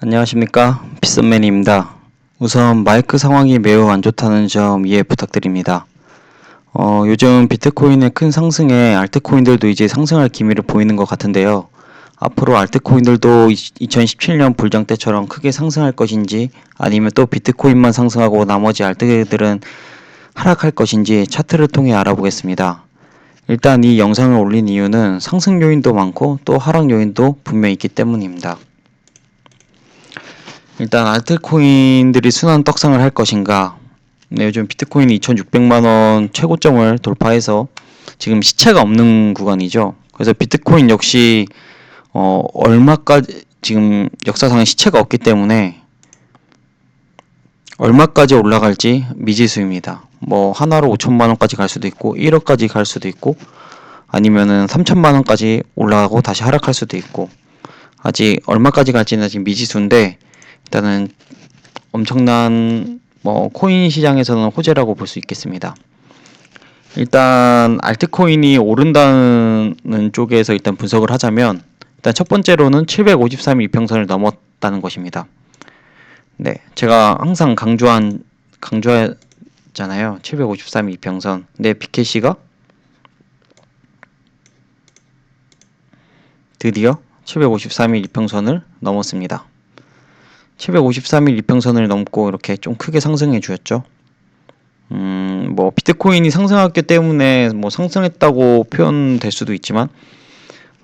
안녕하십니까 비썸맨입니다. 우선 마이크 상황이 매우 안 좋다는 점 이해 부탁드립니다. 어, 요즘 비트코인의 큰 상승에 알트코인들도 이제 상승할 기미를 보이는 것 같은데요. 앞으로 알트코인들도 2017년 불장 때처럼 크게 상승할 것인지 아니면 또 비트코인만 상승하고 나머지 알트들은 하락할 것인지 차트를 통해 알아보겠습니다. 일단 이 영상을 올린 이유는 상승 요인도 많고 또 하락 요인도 분명히 있기 때문입니다. 일단 알트코인들이 순환 떡상을 할 것인가? 네, 요즘 비트코인이 2,600만 원 최고점을 돌파해서 지금 시체가 없는 구간이죠. 그래서 비트코인 역시 어, 얼마까지 지금 역사상 시체가 없기 때문에 얼마까지 올라갈지 미지수입니다. 뭐 하나로 5천만 원까지 갈 수도 있고 1억까지 갈 수도 있고 아니면은 3천만 원까지 올라가고 다시 하락할 수도 있고 아직 얼마까지 갈지는 아직 미지수인데 일단은 엄청난 뭐 코인 시장에서는 호재라고 볼 수 있겠습니다. 일단 알트코인이 오른다는 쪽에서 일단 분석을 하자면 일단 첫 번째로는 753일 이평선을 넘었다는 것입니다. 네, 제가 항상 강조한 강조했잖아요. 753일 이평선. 네, 비케시가 드디어 753일 이평선을 넘었습니다. 753일 이평선을 넘고 이렇게 좀 크게 상승해 주었죠. 음, 뭐 비트코인이 상승했기 때문에 뭐 상승했다고 표현될 수도 있지만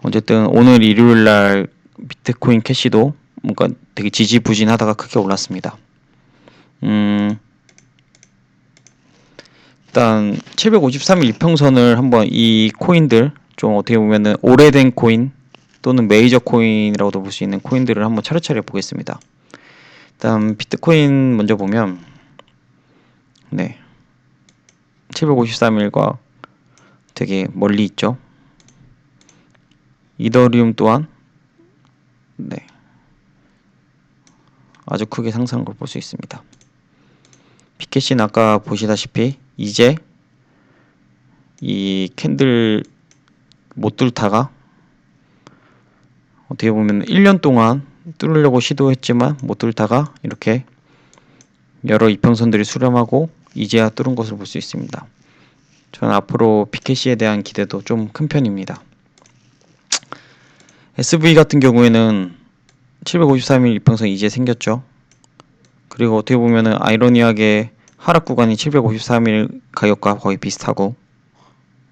어쨌든 오늘 일요일 날 비트코인 캐시도 뭔가 되게 지지부진하다가 크게 올랐습니다. 음, 일단 753일 이평선을 한번 이 코인들 좀 어떻게 보면은 오래된 코인 또는 메이저 코인이라고도 볼 수 있는 코인들을 한번 차례차례 보겠습니다. 일단 비트코인 먼저 보면 네 753일과 되게 멀리 있죠. 이더리움 또한 네 아주 크게 상승한 걸 볼 수 있습니다. 피켓신 아까 보시다시피 이제 이 캔들 못 뚫다가 어떻게 보면 1년 동안 뚫으려고 시도했지만 못 뚫다가 이렇게 여러 이평선들이 수렴하고 이제야 뚫은 것을 볼 수 있습니다. 저는 앞으로 피켓시에 대한 기대도 좀 큰 편입니다. SV 같은 경우에는 753일 이평선 이제 생겼죠. 그리고 어떻게 보면은 아이러니하게 하락 구간이 753일 가격과 거의 비슷하고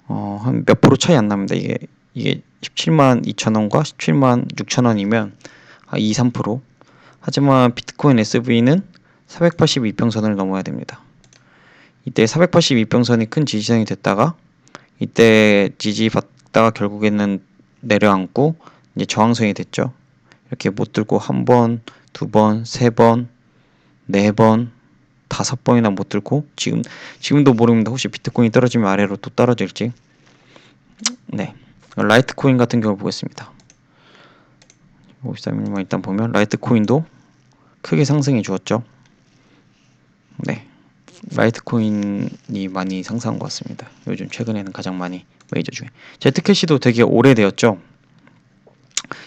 어, 한 몇 프로 차이 안 납니다. 이게 이게 17만 2천 원과 17만 6천 원이면 2, 3% 하지만 비트코인 SV는 482평선을 넘어야 됩니다. 이때 482평선이 큰 지지선이 됐다가 이때 지지 받다가 결국에는 내려앉고 이제 저항선이 됐죠. 이렇게 못 들고 한 번, 두 번, 세 번, 네 번, 다섯 번이나 못 들고 지금 지금도 모릅니다. 혹시 비트코인이 떨어지면 아래로 또 떨어질지. 네. 라이트코인 같은 경우 보겠습니다. 53일만 일단 보면 라이트코인도 크게 상승해 주었죠. 네. 라이트코인이 많이 상승한 것 같습니다. 요즘 최근에는 가장 많이 메이저 중에. 제트캐시도 되게 오래되었죠.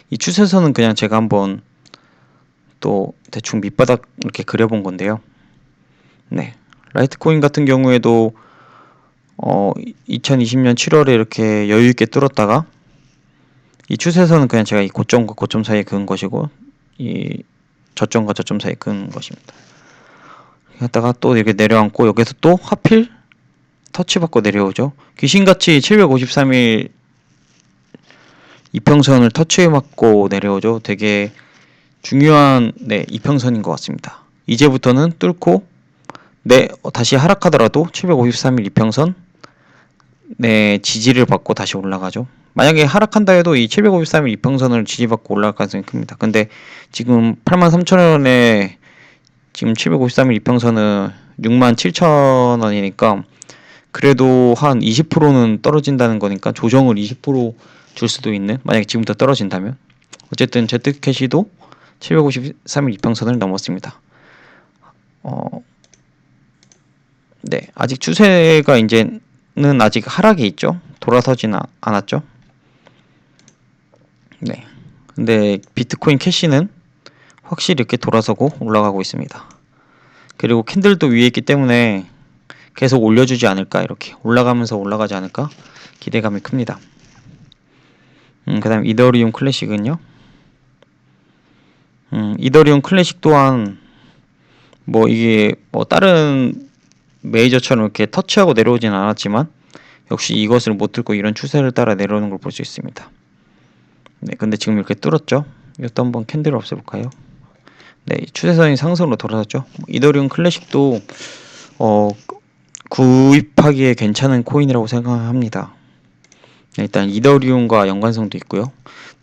이 추세선은 그냥 제가 한번 또 대충 밑바닥 이렇게 그려본 건데요. 네. 라이트코인 같은 경우에도 어 2020년 7월에 이렇게 여유 있게 뚫었다가 이 추세선은 그냥 제가 이 고점과 고점 사이에 그은 것이고 이 저점과 저점 사이에 그은 것입니다. 갔다가 또 이렇게 내려앉고 여기서 또 하필 터치받고 내려오죠. 귀신같이 753일 이평선을 터치해맞고 내려오죠. 되게 중요한 네 이평선인 것 같습니다. 이제부터는 뚫고 네 다시 하락하더라도 753일 이평선 네 지지를 받고 다시 올라가죠. 만약에 하락한다 해도 이 753일 이평선을 지지받고 올라갈 가능성이 큽니다. 근데 지금 83,000원에 지금 753일 이평선은 67,000원이니까 그래도 한 20%는 떨어진다는 거니까 조정을 20%줄 수도 있는 만약에 지금부터 떨어진다면 어쨌든 제트 캐시도 753일 이평선을 넘었습니다. 어, 네, 아직 추세가 이제는 아직 하락에 있죠. 돌아서지는 않았죠. 네. 근데 비트코인 캐시는 확실히 이렇게 돌아서고 올라가고 있습니다. 그리고 캔들도 위에 있기 때문에 계속 올려주지 않을까 이렇게 올라가면서 올라가지 않을까 기대감이 큽니다. 음, 그 다음 이더리움 클래식은요. 음, 이더리움 클래식 또한 뭐 이게 뭐 다른 메이저처럼 이렇게 터치하고 내려오진 않았지만 역시 이것을 못 들고 이런 추세를 따라 내려오는 걸 볼 수 있습니다. 네, 근데 지금 이렇게 뚫었죠. 이것도 한번 캔들을 없애볼까요? 네, 추세선이 상승으로 돌아섰죠. 이더리움 클래식도 어, 구입하기에 괜찮은 코인이라고 생각합니다. 네, 일단 이더리움과 연관성도 있고요.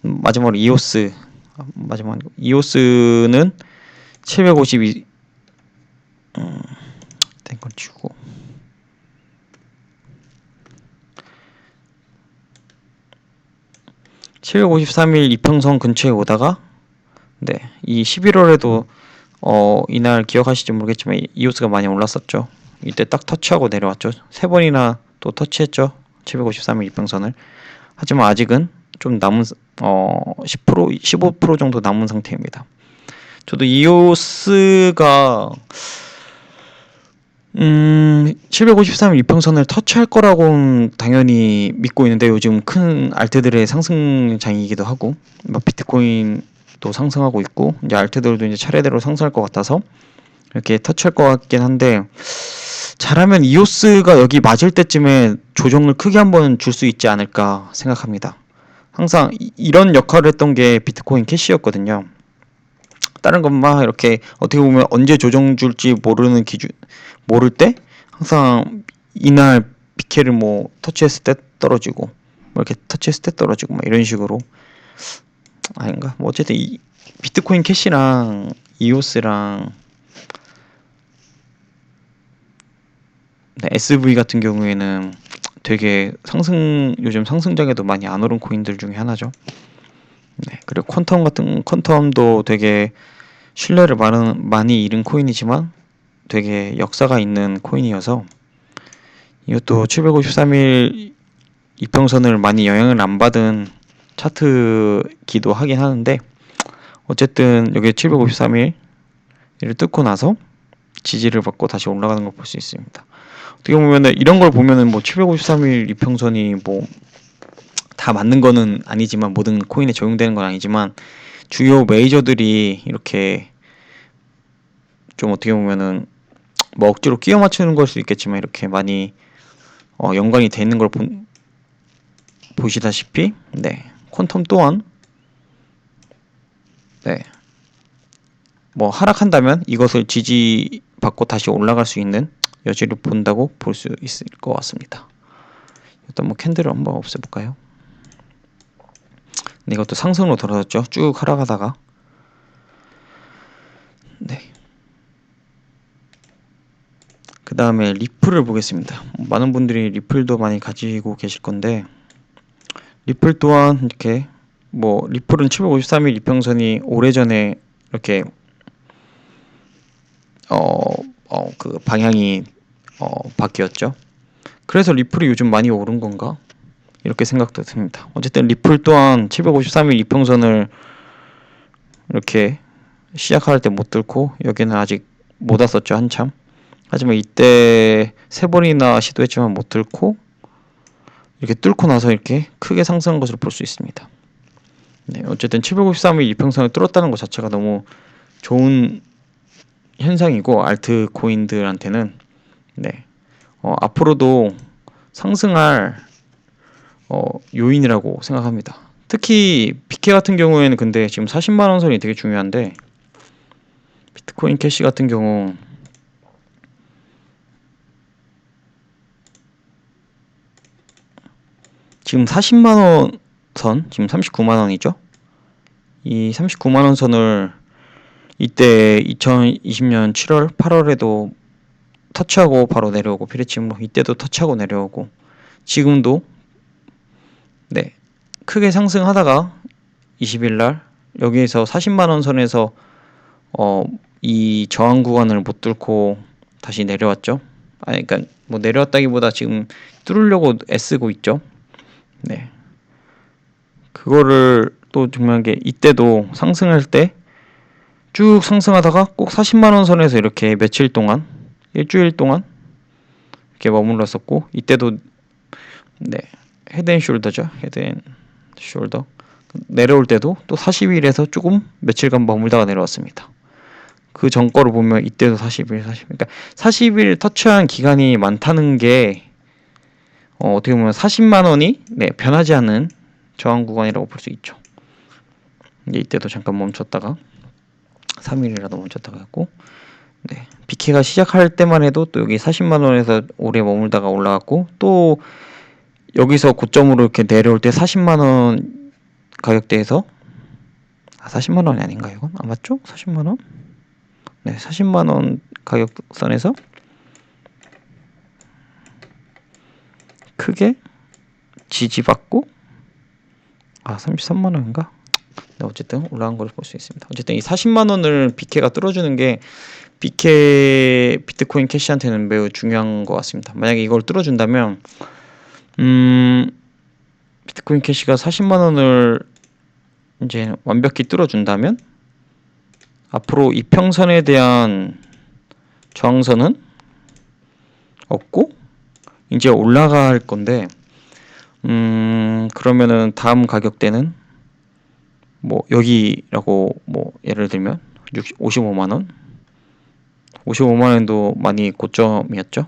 음, 마지막으로 이오스 마지막 이오스는 752 음, 땡걸 치고 (753일) 이평선 근처에 오다가 네, 이 11월에도 어 이날 기억하실지 모르겠지만 이오스가 많이 올랐었죠. 이때 딱 터치하고 내려왔죠. 세 번이나 또 터치했죠. 753일 이평선을. 하지만 아직은 좀 남은 어 10% 15% 정도 남은 상태입니다. 저도 이오스가 음, 753일 이평선을 터치할 거라고 당연히 믿고 있는데 요즘 큰 알트들의 상승장이기도 하고 막 비트코인도 상승하고 있고 이제 알트들도 이제 차례대로 상승할 것 같아서 이렇게 터치할 것 같긴 한데 잘하면 이오스가 여기 맞을 때쯤에 조정을 크게 한번 줄 수 있지 않을까 생각합니다. 항상 이런 역할을 했던 게 비트코인 캐시였거든요. 다른 것만 이렇게 어떻게 보면 언제 조정 줄지 모르는 기준 모를 때 항상 이날 비케를 뭐 터치했을 때 떨어지고 뭐 이렇게 터치했을 때 떨어지고 막 이런 식으로 아닌가 뭐 어쨌든 이 비트코인 캐시랑 이오스랑 네, SV 같은 경우에는 되게 상승 요즘 상승장에도 많이 안 오른 코인들 중에 하나죠. 네, 그리고 퀀텀 같은 퀀텀도 되게 신뢰를 많은, 많이 잃은 코인이지만 되게 역사가 있는 코인이어서 이것도 753일 이평선을 많이 영향을 안 받은 차트기도 하긴 하는데 어쨌든 여기 753일을 뜯고 나서 지지를 받고 다시 올라가는 걸 볼 수 있습니다. 어떻게 보면은 이런 걸 보면은 뭐 753일 이평선이 뭐 다 맞는 거는 아니지만 모든 코인에 적용되는 건 아니지만 주요 메이저들이 이렇게 좀 어떻게 보면은 뭐 억지로 끼워 맞추는 걸 수 있겠지만 이렇게 많이 어 연관이 돼 있는 걸 보, 보시다시피 네 퀀텀 또한 네뭐 하락한다면 이것을 지지받고 다시 올라갈 수 있는 여지를 본다고 볼 수 있을 것 같습니다. 일단 뭐 캔들을 한번 없애볼까요? 네, 이것도 상승으로 돌아섰죠. 쭉 하락하다가 그 다음에 리플을 보겠습니다. 많은 분들이 리플도 많이 가지고 계실 건데 리플 또한 이렇게 뭐 리플은 753일 이평선이 오래전에 이렇게 어 어, 그 방향이 어, 바뀌었죠. 그래서 리플이 요즘 많이 오른 건가? 이렇게 생각도 듭니다. 어쨌든 리플 또한 753일 이평선을 이렇게 시작할 때 못 뚫고 여기는 아직 못 왔었죠 한참. 하지만 이때 세 번이나 시도했지만 못 뚫고 이렇게 뚫고 나서 이렇게 크게 상승한 것을 볼 수 있습니다. 네, 어쨌든 753일 이평선을 뚫었다는 것 자체가 너무 좋은 현상이고 알트 코인들한테는 네 어, 앞으로도 상승할 어, 요인이라고 생각합니다. 특히 비케 같은 경우에는 근데 지금 40만 원 선이 되게 중요한데 비트코인 캐시 같은 경우 지금 40만 원 선, 지금 39만 원이죠. 이 39만 원 선을 이때 2020년 7월, 8월에도 터치하고 바로 내려오고 피레침으로 이때도 터치하고 내려오고 지금도 네 크게 상승하다가 20일 날 여기에서 40만 원 선에서 어 이 저항 구간을 못 뚫고 다시 내려왔죠. 아 그러니까 뭐 내려왔다기보다 지금 뚫으려고 애쓰고 있죠. 네. 그거를 또 중요한 게 이때도 상승할 때 쭉 상승하다가 꼭 40만 원 선에서 이렇게 며칠 동안 일주일 동안 이렇게 머물렀었고 이때도 네 헤드앤숄더죠 헤드앤숄더 내려올 때도 또 40일에서 조금 며칠간 머물다가 내려왔습니다. 그 전 거를 보면 이때도 40일, 40일. 그러니까 40일 터치한 기간이 많다는 게 어, 어떻게 보면 40만 원이 네, 변하지 않는 저항 구간이라고 볼 수 있죠. 이때도 잠깐 멈췄다가 3일이라도 멈췄다가 했고 네. BK가 시작할 때만 해도 또 여기 40만 원에서 오래 머물다가 올라갔고 또 여기서 고점으로 이렇게 내려올 때 40만 원 가격대에서 아 40만 원이 아닌가요? 이건? 아 맞죠? 40만 원? 네, 40만 원 가격선에서 크게 지지받고 아 33만 원인가? 네, 어쨌든 올라간 걸 볼 수 있습니다. 어쨌든 이 40만 원을 BK가 뚫어주는 게 BK 비트코인 캐시한테는 매우 중요한 것 같습니다. 만약에 이걸 뚫어준다면 음 비트코인 캐시가 40만 원을 이제 완벽히 뚫어준다면 앞으로 이평선에 대한 저항선은 없고 이제 올라갈 건데 음 그러면은 다음 가격대는 뭐 여기라고 뭐 예를 들면 60, 55만 원 55만 원도 많이 고점이었죠.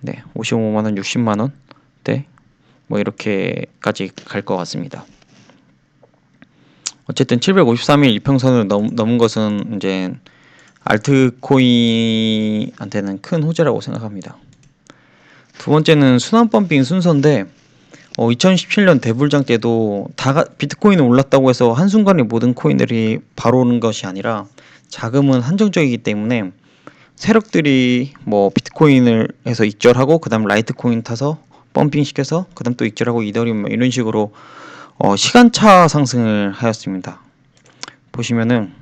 네, 55만 원, 60만 원대 뭐 이렇게까지 갈 것 같습니다. 어쨌든 753일 이평선을 넘, 넘은 것은 이제 알트코인한테는 큰 호재라고 생각합니다. 두 번째는 순환 펌핑 순서인데 어, 2017년 대불장 때도 다 비트코인이 올랐다고 해서 한순간에 모든 코인들이 바로 오는 것이 아니라 자금은 한정적이기 때문에 세력들이 뭐 비트코인을 해서 익절하고 그다음 라이트코인 타서 펌핑 시켜서 그다음 또 익절하고 이더리움 뭐 이런 식으로 어, 시간차 상승을 하였습니다. 보시면은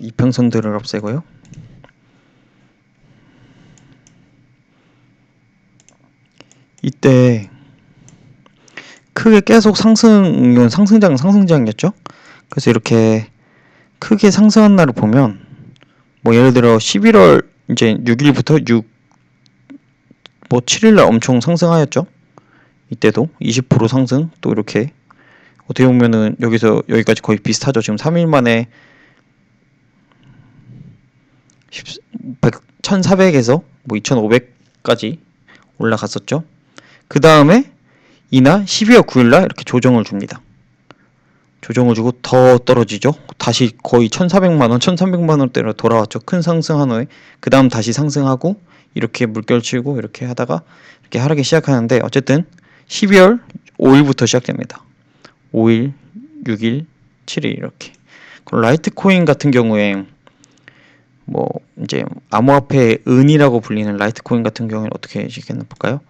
이평선들을 없애고요. 이때 크게 계속 상승, 이건 상승장, 상승장이었죠? 그래서 이렇게 크게 상승한 날을 보면, 뭐 예를 들어 11월 이제 6일부터 6, 뭐 7일날 엄청 상승하였죠? 이때도 20% 상승, 또 이렇게 어떻게 보면은 여기서 여기까지 거의 비슷하죠. 지금 3일 만에 1400에서 뭐 2500까지 올라갔었죠. 그 다음에 이날 12월 9일날 이렇게 조정을 줍니다. 조정을 주고 더 떨어지죠. 다시 거의 1,400만 원, 1,300만 원대로 돌아왔죠. 큰 상승한 후에 그 다음 다시 상승하고 이렇게 물결치고 이렇게 하다가 이렇게 하락이 시작하는데 어쨌든 12월 5일부터 시작됩니다. 5일, 6일, 7일 이렇게. 라이트코인 같은 경우에 뭐 이제 암호화폐 은이라고 불리는 라이트코인 같은 경우에는 어떻게 시겠나 볼까요?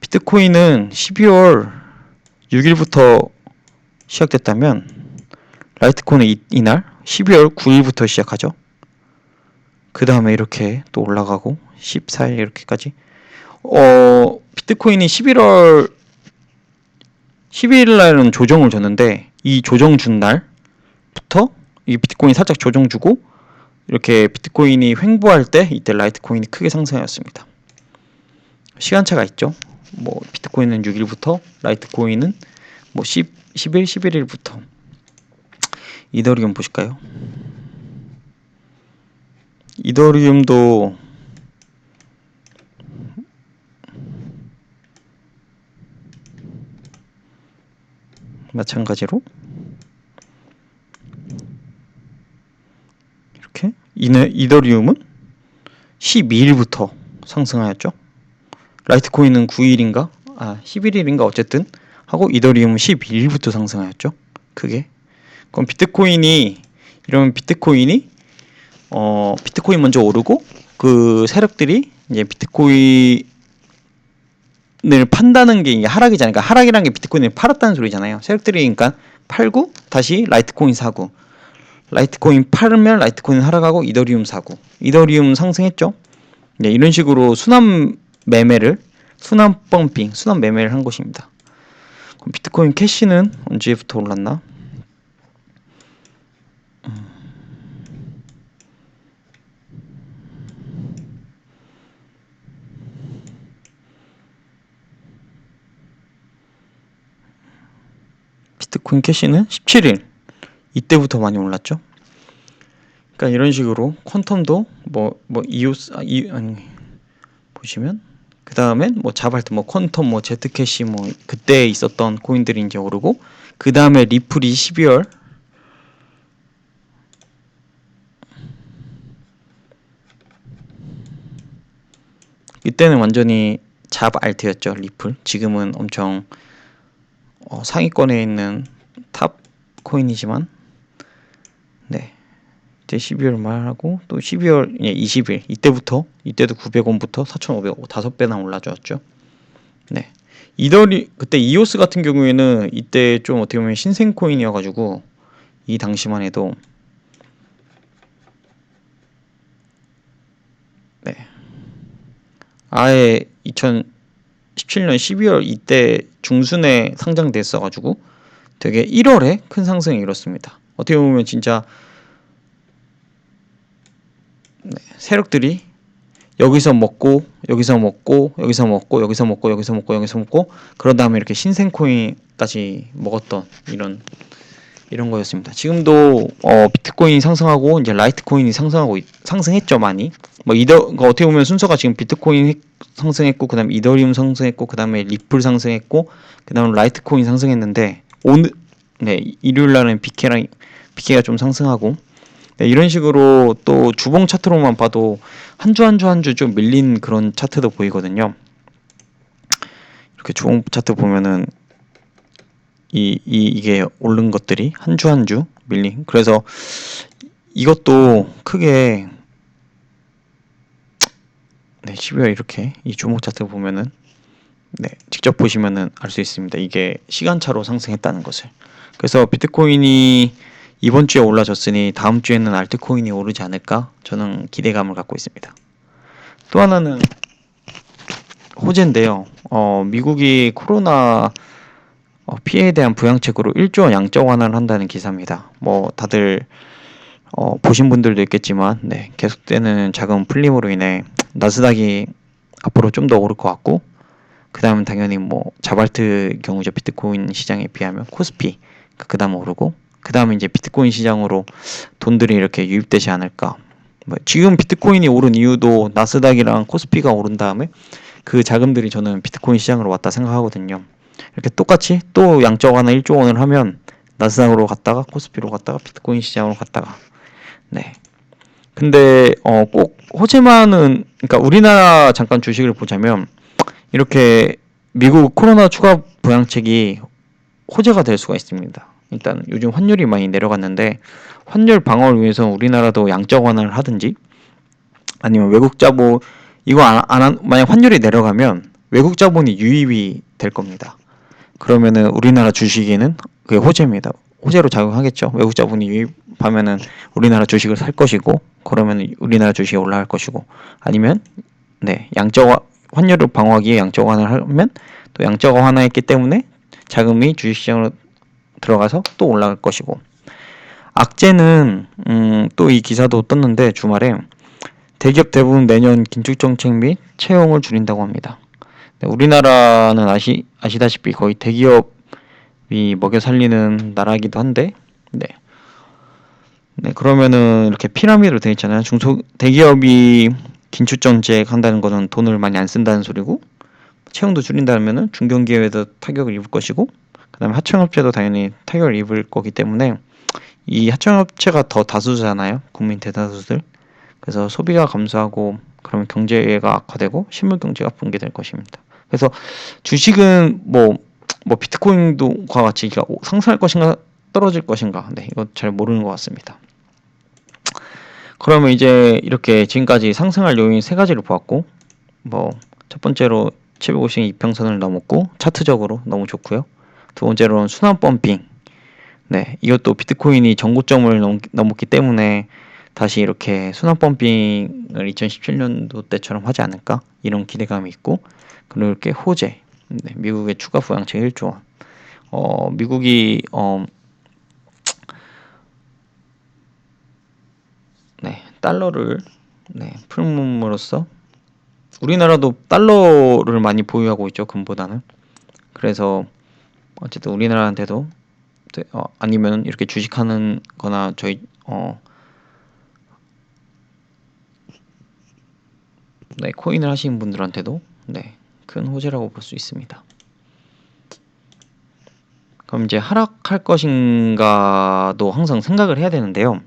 비트코인은 12월 6일부터 시작됐다면 라이트코인은 이, 이날 12월 9일부터 시작하죠. 그 다음에 이렇게 또 올라가고 14일 이렇게까지 어 비트코인이 11월 12일 날은 조정을 줬는데 이 조정 준 날부터 이 비트코인 살짝 조정 주고 이렇게 비트코인이 횡보할 때 이때 라이트코인이 크게 상승하였습니다. 시간차가 있죠. 뭐 비트코인은 6일부터 라이트코인은 뭐 10, 10일, 11일부터 이더리움 보실까요? 이더리움도 마찬가지로 이네, 이더리움은 12일부터 상승하였죠. 라이트코인은 9일인가? 아, 11일인가 어쨌든 하고 이더리움은 12일부터 상승하였죠. 크게. 그럼 비트코인이 이러면 비트코인이 어, 비트코인 먼저 오르고 그 세력들이 이제 비트코인을 판다는 게 이게 하락이잖아요. 그러니까 하락이라는 게 비트코인을 팔았다는 소리잖아요. 세력들이 그러니까 팔고 다시 라이트코인 사고 라이트코인 팔면 라이트코인 하락하고 이더리움 사고 이더리움 상승했죠. 네, 이런 식으로 순환 매매를 순환 펌핑, 순환 매매를 한 곳입니다. 그럼 비트코인 캐시는 언제부터 올랐나? 음. 비트코인 캐시는 17일 이때부터 많이 올랐죠. 그러니까 이런 식으로 퀀텀도 뭐 뭐 이오스 아, 이 아니 보시면 그 다음엔 뭐 자발트 뭐 퀀텀 뭐 제트캐시 뭐 그때 있었던 코인들이 이제 오르고 그 다음에 리플이 12월 이때는 완전히 잡 알트였죠 리플 지금은 엄청 어, 상위권에 있는 탑 코인이지만 네 이제 12월 말하고 또 12월 예, 20일 이때부터 이때도 900원부터 4,500원 다섯 배나 올라줬죠. 네. 이더리 그때 이오스 같은 경우에는 이때 좀 어떻게 보면 신생 코인이어가지고 이 당시만 해도 네 아예 2017년 12월 이때 중순에 상장됐어가지고 되게 1월에 큰 상승이 일었습니다. 어떻게 보면 진짜 네, 세력들이 여기서 먹고 여기서 먹고 여기서 먹고 여기서 먹고 여기서 먹고 여기서 먹고 그런 다음에 이렇게 신생 코인까지 먹었던 이런 이런 거였습니다. 지금도 어, 비트코인이 상승하고 이제 라이트코인이 상승하고 있, 상승했죠 많이. 뭐 이더 그러니까 어떻게 보면 순서가 지금 비트코인 상승했고 그다음에 이더리움 상승했고 그다음에 리플 상승했고 그다음에 라이트코인 상승했는데 오늘 네 일요일 날은 비케랑 비케가 좀 상승하고 네, 이런 식으로 또 주봉 차트로만 봐도 한 주 한 주 한 주 좀 밀린 그런 차트도 보이거든요. 이렇게 주봉 차트 보면은 이, 이 이게 오른 것들이 한 주 한 주 밀린. 그래서 이것도 크게 네, 12월 이렇게 이 주목 차트 보면은 네, 직접 보시면은 알 수 있습니다. 이게 시간차로 상승했다는 것을. 그래서 비트코인이 이번 주에 올라졌으니 다음 주에는 알트코인이 오르지 않을까 저는 기대감을 갖고 있습니다. 또 하나는 호재인데요. 어, 미국이 코로나 어, 피해에 대한 부양책으로 1조 원 양적 완화를 한다는 기사입니다. 뭐 다들 어, 보신 분들도 있겠지만 네, 계속되는 자금 풀림으로 인해 나스닥이 앞으로 좀 더 오를 것 같고 그 다음은 당연히 뭐 자발트 경우죠 비트코인 시장에 비하면 코스피 그 다음 오르고 그 다음에 이제 비트코인 시장으로 돈들이 이렇게 유입되지 않을까. 뭐 지금 비트코인이 오른 이유도 나스닥이랑 코스피가 오른 다음에 그 자금들이 저는 비트코인 시장으로 왔다 생각하거든요. 이렇게 똑같이 또 양적 하나 1조 원을 하면 나스닥으로 갔다가 코스피로 갔다가 비트코인 시장으로 갔다가 네. 근데 어 꼭 호재만은 그러니까 우리나라 잠깐 주식을 보자면 이렇게 미국 코로나 추가 부양책이 호재가 될 수가 있습니다. 일단 요즘 환율이 많이 내려갔는데 환율 방어를 위해서 우리나라도 양적 완화를 하든지 아니면 외국 자본 이거 안, 안 만약 환율이 내려가면 외국 자본이 유입이 될 겁니다. 그러면은 우리나라 주식에는 그게 호재입니다. 호재로 작용하겠죠. 외국 자본이 유입하면은 우리나라 주식을 살 것이고 그러면 우리나라 주식이 올라갈 것이고 아니면 네 양적 환율을 방어하기 위해 양적 완화를 하면 또 양적 완화했기 때문에 자금이 주식시장으로 들어가서 또 올라갈 것이고 악재는 음, 또 이 기사도 떴는데 주말에 대기업 대부분 내년 긴축 정책 및 채용을 줄인다고 합니다. 네, 우리나라는 아시 아시다시피 거의 대기업이 먹여 살리는 나라이기도 한데, 네. 네 그러면은 이렇게 피라미드로 되어 있잖아요. 중소 대기업이 긴축 정책 한다는 거는 돈을 많이 안 쓴다는 소리고 채용도 줄인다면은 중견기업에도 타격을 입을 것이고 그다음에 하청업체도 당연히 타격을 입을 거기 때문에 이 하청업체가 더 다수잖아요. 국민 대다수들. 그래서 소비가 감소하고 그러면 경제가 악화되고 실물 경제가 붕괴될 것입니다. 그래서 주식은 뭐, 뭐 비트코인도과 같이 상승할 것인가 떨어질 것인가. 네, 이거 잘 모르는 것 같습니다. 그러면 이제 이렇게 지금까지 상승할 요인 세 가지를 보았고, 뭐, 첫 번째로 750 이평선을 넘었고, 차트적으로 너무 좋고요. 두 번째로는 순환 펌핑. 네, 이것도 비트코인이 전고점을 넘, 넘었기 때문에 다시 이렇게 순환 펌핑을 2017년도 때처럼 하지 않을까? 이런 기대감이 있고 그리고 이렇게 호재 네, 미국의 추가 부양책 1조 원 어, 미국이 어, 네, 달러를 네, 풀음으로써 우리나라도 달러를 많이 보유하고 있죠 금보다는. 그래서 어쨌든 우리나라한테도 네, 어, 아니면 이렇게 주식하는 거나 저희 어 네, 코인을 하시는 분들한테도 네, 큰 호재라고 볼 수 있습니다. 그럼 이제 하락할 것인가도 항상 생각을 해야 되는데요.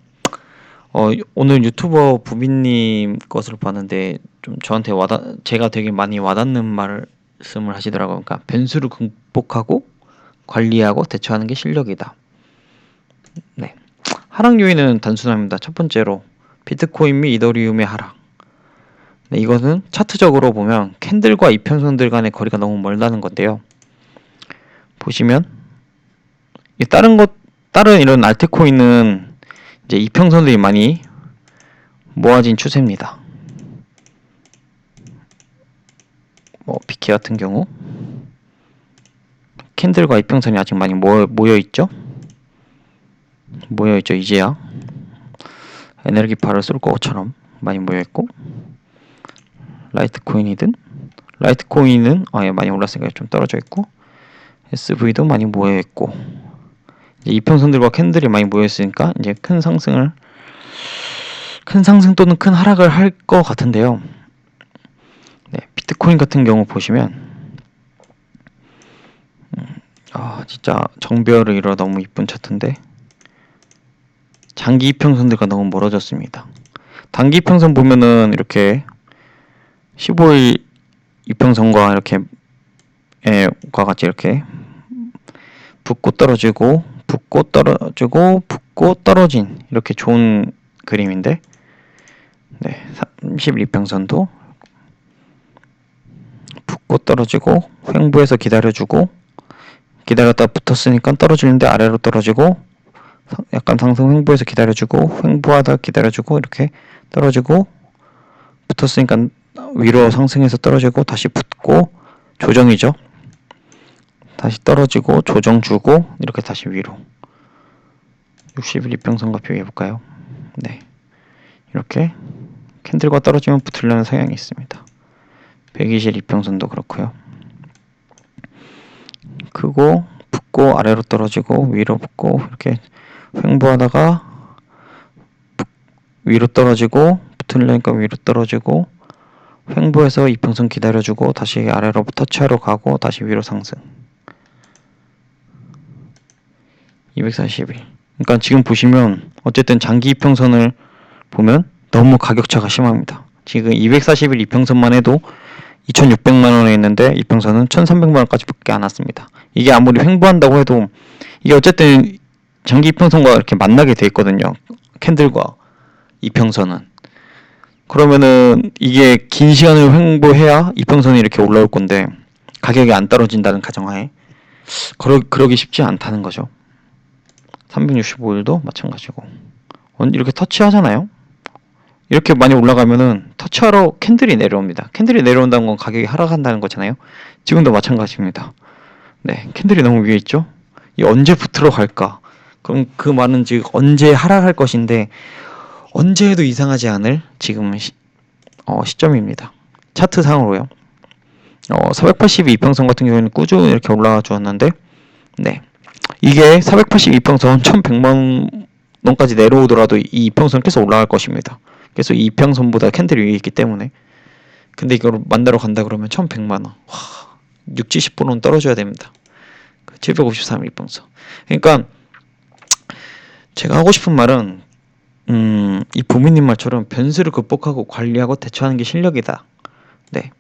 어, 오늘 유튜버 부비님 것을 봤는데 좀 저한테 와닿 제가 되게 많이 와닿는 말씀을 하시더라고요. 그러니까 변수를 극복하고 관리하고 대처하는 게 실력이다. 네. 하락 요인은 단순합니다. 첫 번째로 비트코인 및 이더리움의 하락. 네, 이것은 차트적으로 보면 캔들과 이평선들 간의 거리가 너무 멀다는 건데요. 보시면 이 다른 것 다른 이런 알트코인은 이제 이평선들이 많이 모아진 추세입니다. 뭐 비키 같은 경우 캔들과 이평선이 아직 많이 모여, 모여 있죠. 모여 있죠. 이제야 에너지파를 쏠 것처럼 많이 모여 있고 라이트 코인이든 라이트 코인은 아예 많이 올랐으니까 좀 떨어져 있고 SV도 많이 모여 있고 이제 이평선들과 캔들이 많이 모여 있으니까 이제 큰 상승을 큰 상승 또는 큰 하락을 할 것 같은데요. 네, 비트코인 같은 경우 보시면 음, 아 진짜 정배열을 이뤄 너무 이쁜 차트인데 장기 이평선들과 너무 멀어졌습니다. 단기 이평선 보면은 이렇게 15일 이평선과 이렇게 과 같이 이렇게 붙고 떨어지고 붙고 떨어지고 붙고 떨어진 이렇게 좋은 그림인데 네, 31이평선도 붙고 떨어지고 횡보해서 기다려주고 기다렸다 붙었으니까 떨어지는데 아래로 떨어지고 약간 상승 횡보해서 기다려주고 횡보하다 기다려주고 이렇게 떨어지고 붙었으니까 위로 상승해서 떨어지고 다시 붙고 조정이죠. 다시 떨어지고 조정 주고 이렇게 다시 위로 60일 이평선과 비교해 볼까요? 네. 이렇게 캔들과 떨어지면 붙으려는 성향이 있습니다. 120일 이평선도 그렇고요. 크고 붙고 아래로 떨어지고 위로 붙고 이렇게 횡보하다가 위로 떨어지고 붙으려니까 위로 떨어지고 횡보해서 이평선 기다려주고 다시 아래로 터치하러 가고 다시 위로 상승. 241 그러니까 지금 보시면 어쨌든 장기 이평선을 보면 너무 가격차가 심합니다. 지금 241 이평선만 해도 2,600만 원에 있는데 이평선은 1,300만 원까지 밖에 안 왔습니다 이게 아무리 횡보한다고 해도 이게 어쨌든 장기 이평선과 이렇게 만나게 돼 있거든요 캔들과 이평선은 그러면은 이게 긴 시간을 횡보해야 이평선이 이렇게 올라올 건데 가격이 안 떨어진다는 가정하에 그러, 그러기 쉽지 않다는 거죠. 365일도 마찬가지고 이렇게 터치하잖아요. 이렇게 많이 올라가면은 터치하러 캔들이 내려옵니다. 캔들이 내려온다는 건 가격이 하락한다는 거잖아요. 지금도 마찬가지입니다. 네, 캔들이 너무 위에 있죠. 이 언제 붙으러 갈까? 그럼 그 말은 즉 언제 하락할 것인데 언제 해도 이상하지 않을 지금 시, 어, 시점입니다. 차트 상으로요. 어, 482평선 같은 경우에는 꾸준히 이렇게 올라와 주었는데, 네. 이게 482평선 1100만 원까지 내려오더라도 이 이평선 계속 올라갈 것입니다. 이 이평선보다 캔들이 위에 있기 때문에. 근데 이걸 만나러 간다 그러면 1100만 원. 와, 6, 70%는 떨어져야 됩니다. 753 이평선. 그러니까 제가 하고 싶은 말은 음, 이 부모님 말처럼 변수를 극복하고 관리하고 대처하는 게 실력이다. 네.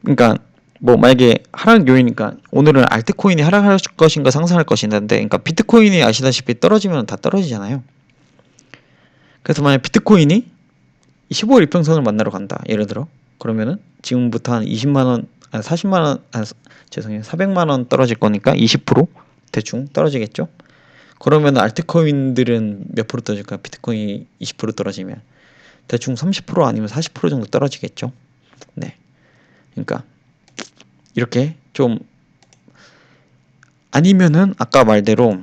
그러니까 뭐 만약에 하락 요인이니까 오늘은 알트코인이 하락할 것인가 상승할 것인가인데, 그러니까 비트코인이 아시다시피 떨어지면 다 떨어지잖아요. 그래서 만약 비트코인이 15일 이평선을 만나러 간다. 예를 들어 그러면은 지금부터 한 20만 원, 아 40만 원, 아 죄송해요, 400만 원 떨어질 거니까 20% 대충 떨어지겠죠. 그러면 알트코인들은 몇 프로 떨어질까요? 비트코인이 20% 떨어지면 대충 30% 아니면 40% 정도 떨어지겠죠. 네. 그러니까 이렇게 좀 아니면은 아까 말대로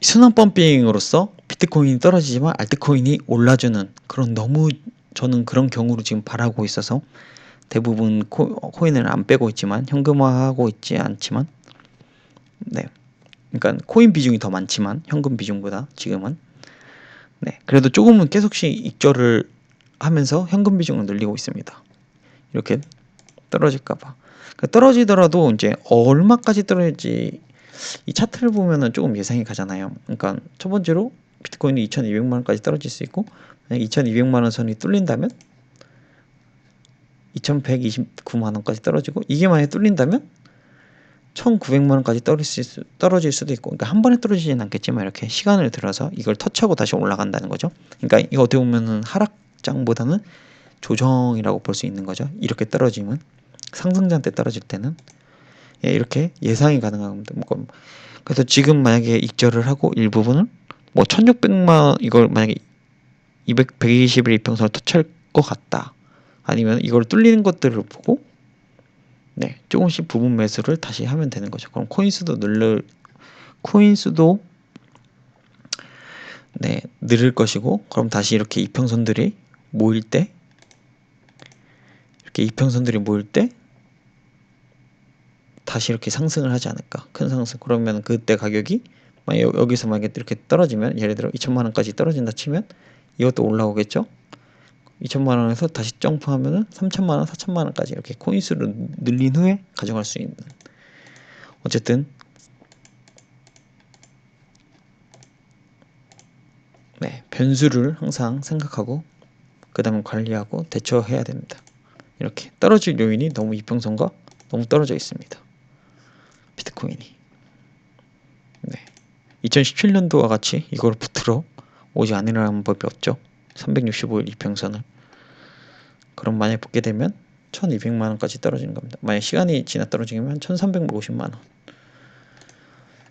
순환 펌핑으로서 비트코인이 떨어지지만 알트코인이 올라주는 그런 너무 저는 그런 경우로 지금 바라고 있어서 대부분 코, 코인을 안 빼고 있지만 현금화하고 있지 않지만 네. 그러니까 코인 비중이 더 많지만 현금 비중보다 지금은. 네. 그래도 조금은 계속씩 익절을 하면서 현금 비중을 늘리고 있습니다. 이렇게 떨어질까봐. 그러니까 떨어지더라도 이제 얼마까지 떨어질지 이 차트를 보면은 조금 예상이 가잖아요. 그러니까 첫 번째로 비트코인이 2,200만 원까지 떨어질 수 있고 만약 2,200만 원 선이 뚫린다면 2,129만 원까지 떨어지고 이게 만약에 뚫린다면 1,900만 원까지 떨어질, 수, 떨어질 수도 있고 그러니까 한 번에 떨어지진 않겠지만 이렇게 시간을 들어서 이걸 터치하고 다시 올라간다는 거죠. 그러니까 이거 어떻게 보면은 하락장보다는 조정이라고 볼 수 있는 거죠. 이렇게 떨어지면 상승장 때 떨어질 때는 예, 이렇게 예상이 가능합니다. 뭐, 그래서 지금 만약에 익절을 하고 일부분을 뭐 1600만 이걸 만약에 200 120일 이평선을 터치할 것 같다. 아니면 이걸 뚫리는 것들을 보고 네, 조금씩 부분 매수를 다시 하면 되는 거죠. 그럼 코인 수도 늘릴 코인 수도 네, 늘을 것이고 그럼 다시 이렇게 이평선들이 모일 때 이렇게 이평선들이 모일 때 다시 이렇게 상승을 하지 않을까? 큰 상승. 그러면 그때 가격이 만약 여기서 만약에 이렇게 떨어지면 예를 들어 2천만 원까지 떨어진다 치면 이것도 올라오겠죠? 2천만 원에서 다시 점프하면은 3천만 원, 4천만 원까지 이렇게 코인수를 늘린 후에 가져갈 수 있는 어쨌든 네, 변수를 항상 생각하고 그 다음에 관리하고 대처해야 됩니다. 이렇게 떨어질 요인이 너무 이평선과 너무 떨어져 있습니다. 비트코인이. 네. 2017년도와 같이 이걸 붙들어 오지 않으라는 법이 없죠. 365일 이평선을. 그럼 만약 붙게 되면 1200만 원까지 떨어지는 겁니다. 만약 시간이 지나 떨어지면 1350만 원.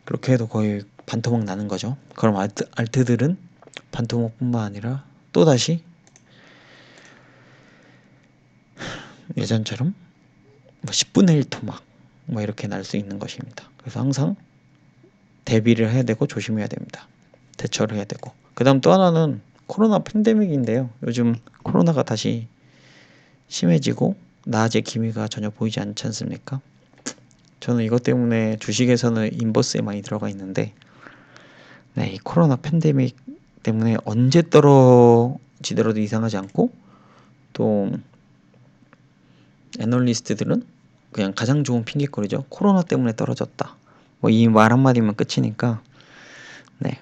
그렇게 해도 거의 반토막 나는 거죠. 그럼 알트, 알트들은 반토막뿐만 아니라 또다시 예전처럼 뭐 10분의 1 토막 뭐 이렇게 날 수 있는 것입니다. 그래서 항상 대비를 해야 되고 조심해야 됩니다. 대처를 해야 되고 그 다음 또 하나는 코로나 팬데믹인데요. 요즘 코로나가 다시 심해지고 나아질 기미가 전혀 보이지 않지 않습니까? 저는 이것 때문에 주식에서는 인버스에 많이 들어가 있는데 네, 이 코로나 팬데믹 때문에 언제 떨어지더라도 이상하지 않고 또 애널리스트들은 그냥 가장 좋은 핑계거리죠. 코로나 때문에 떨어졌다. 뭐 이 말 한마디면 끝이니까 네.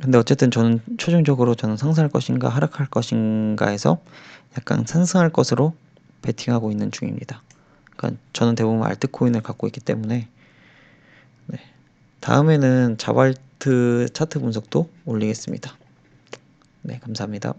근데 어쨌든 저는 최종적으로 저는 상승할 것인가 하락할 것인가 해서 약간 상승할 것으로 베팅하고 있는 중입니다. 그러니까 저는 대부분 알트코인을 갖고 있기 때문에 네. 다음에는 자발트 차트 분석도 올리겠습니다. 네, 감사합니다.